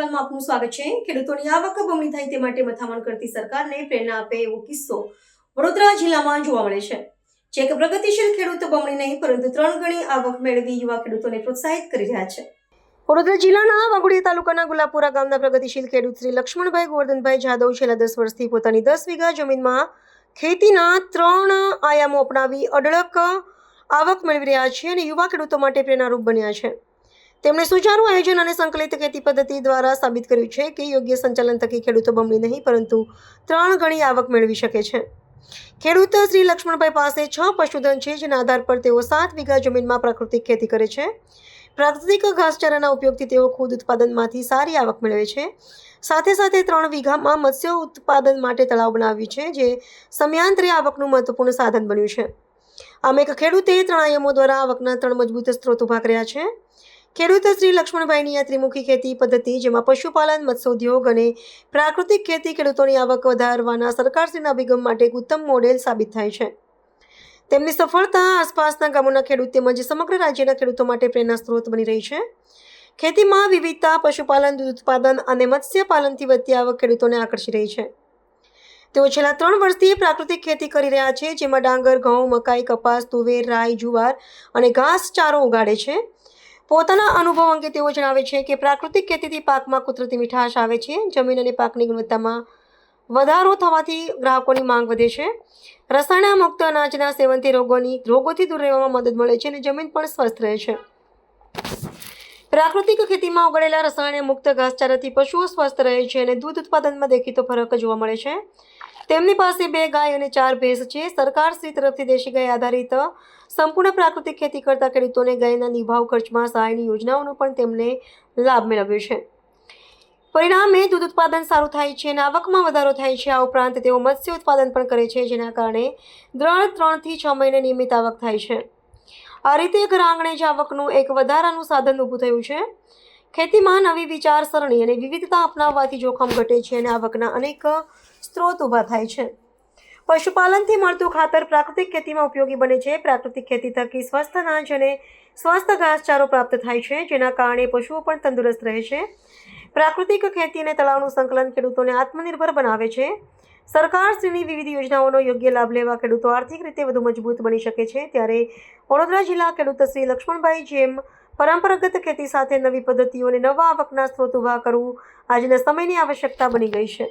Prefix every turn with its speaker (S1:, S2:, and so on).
S1: આપનું સ્વાગત છે. ખેડૂતોની આવક બમણી થાય તે માટે મથામણ કરતી સરકારને પ્રેરણા આપે એવો કિસ્સો વડોદરા જિલ્લામાં જોવા મળે છે. જે એક પ્રગતિશીલ ખેડૂત બમણી નહીં, પરંતુ ત્રણ ગણી આવક મેળવી યુવા ખેડૂતોને પ્રોત્સાહિત કરી રહ્યા છે. વડોદરા જિલ્લાના વાઘોડિયા તાલુકાના ગુલાપુરા ગામના પ્રગતિશીલ ખેડૂત શ્રી લક્ષ્મણભાઈ ગોવર્ધનભાઈ જાદવ છેલ્લા દસ વર્ષથી પોતાની દસ વીઘા જમીનમાં ખેતીના ત્રણ આયામો અપનાવી અઢળક આવક મેળવી રહ્યા છે અને યુવા ખેડૂતો માટે પ્રેરણારૂપ બન્યા છે. તેમણે સુચારું આયોજન અને સંકલિત ખેતી પદ્ધતિ દ્વારા સાબિત કર્યું છે કે યોગ્ય સંચાલન થકી ખેડૂતો બમણી નહીં, પરંતુ ત્રણ ગણી આવક મેળવી શકે છે. ખેડૂત શ્રી લક્ષ્મણભાઈ પાસે છ પશુધન છે, જેના આધાર પર તેઓ સાત વીઘા જમીનમાં પ્રાકૃતિક ખેતી કરે છે. પ્રાકૃતિક ઘાસચારાના ઉપયોગથી તેઓ ખુદ ઉત્પાદનમાંથી સારી આવક મેળવે છે. સાથે સાથે ત્રણ વીઘામાં મત્સ્ય ઉત્પાદન માટે તળાવ બનાવ્યું છે, જે સમયાંતરે આવકનું મહત્વપૂર્ણ સાધન બન્યું છે. આમ એક ખેડૂતે ત્રણ આયામો દ્વારા આવકના ત્રણ મજબૂત સ્ત્રોત ઊભા કર્યા છે. ખેડૂત શ્રી લક્ષ્મણભાઈની આ ત્રિમુખી ખેતી પદ્ધતિ, જેમાં પશુપાલન, મત્સ્યોદ્યોગ અને પ્રાકૃતિક ખેતી ખેડૂતોની આવક વધારવાના સરકારશ્રીના અભિગમ માટે એક ઉત્તમ મોડેલ સાબિત થાય છે. તેમની સફળતા આસપાસના ગામોના ખેડૂત તેમજ સમગ્ર રાજ્યના ખેડૂતો માટે પ્રેરણા સ્ત્રોત બની રહી છે. ખેતીમાં વિવિધતા, પશુપાલન, દૂધ ઉત્પાદન અને મત્સ્યપાલનથી વધતી આવક ખેડૂતોને આકર્ષી રહી છે. તેઓ છેલ્લા ત્રણ વર્ષથી પ્રાકૃતિક ખેતી કરી રહ્યા છે, જેમાં ડાંગર, ઘઉં, મકાઈ, કપાસ, તુવેર, રાઈ, જુવાર અને ઘાસ ચારો ઉગાડે છે. પોતાના અનુભવ અંગે તેઓ જણાવે છે કે પ્રાકૃતિક ખેતીથી પાકમાં કુદરતી મીઠાશ આવે છે. જમીન અને પાકની ગુણવત્તામાં વધારો થવાથી ગ્રાહકોની માંગ વધે છે. રસાયણ મુક્ત અનાજના સેવનથી રોગોની રોગોથી દૂર રહેવામાં મદદ મળે છે અને જમીન પણ સ્વસ્થ રહે છે. પ્રાકૃતિક ખેતીમાં ઉગાડેલા રસાયણ મુક્ત ઘાસચારાથી પશુઓ સ્વસ્થ રહે છે અને દૂધ ઉત્પાદનમાં દેખીતો ફરક જોવા મળે છે. તેમની પાસે બે ગાય અને ચાર ભેંસ છે. સરકાર શ્રી તરફથી દેશી ગાય આધારિત સંપૂર્ણ પ્રાકૃતિક ખેતી કરતા ખેડૂતોને ગાયના નિભાવ ખર્ચમાં સહાયની યોજનાઓનો પણ તેમને લાભ મેળવ્યો છે. પરિણામે દૂધ ઉત્પાદન સારું થાય છે અને આવકમાં વધારો થાય છે. આ ઉપરાંત તેઓ મત્સ્ય ઉત્પાદન પણ કરે છે, જેના કારણે ત્રણ ત્રણથી છ મહિને નિયમિત આવક થાય છે. આ રીતે ઘર આંગણે જ આવકનું એક વધારાનું સાધન ઊભું થયું છે. ખેતીમાં નવી વિચારસરણી અને વિવિધતા અપનાવવાથી જોખમ ઘટે છે અને આવકના અનેક સ્ત્રોત ઊભા થાય છે. પશુપાલનથી મળતું ખાતર પ્રાકૃતિક ખેતીમાં ઉપયોગી બને છે. પ્રાકૃતિક ખેતી થકી સ્વસ્થ અનાજ અને સ્વસ્થ ઘાસચારો પ્રાપ્ત થાય છે, જેના કારણે પશુઓ પણ તંદુરસ્ત રહે છે. પ્રાકૃતિક ખેતી અને તળાવનું સંકલન ખેડૂતોને આત્મનિર્ભર બનાવે છે. સરકારશ્રીની વિવિધ યોજનાઓનો યોગ્ય લાભ લેવા ખેડૂતો આર્થિક રીતે વધુ મજબૂત બની શકે છે. ત્યારે વડોદરા જિલ્લા ખેડૂત શ્રી લક્ષ્મણભાઈ જેમ પરંપરાગત ખેતી સાથે નવી પદ્ધતિઓ અને નવા આવકના સ્ત્રોત ઊભા કરવું આજના સમયની આવશ્યકતા બની ગઈ છે.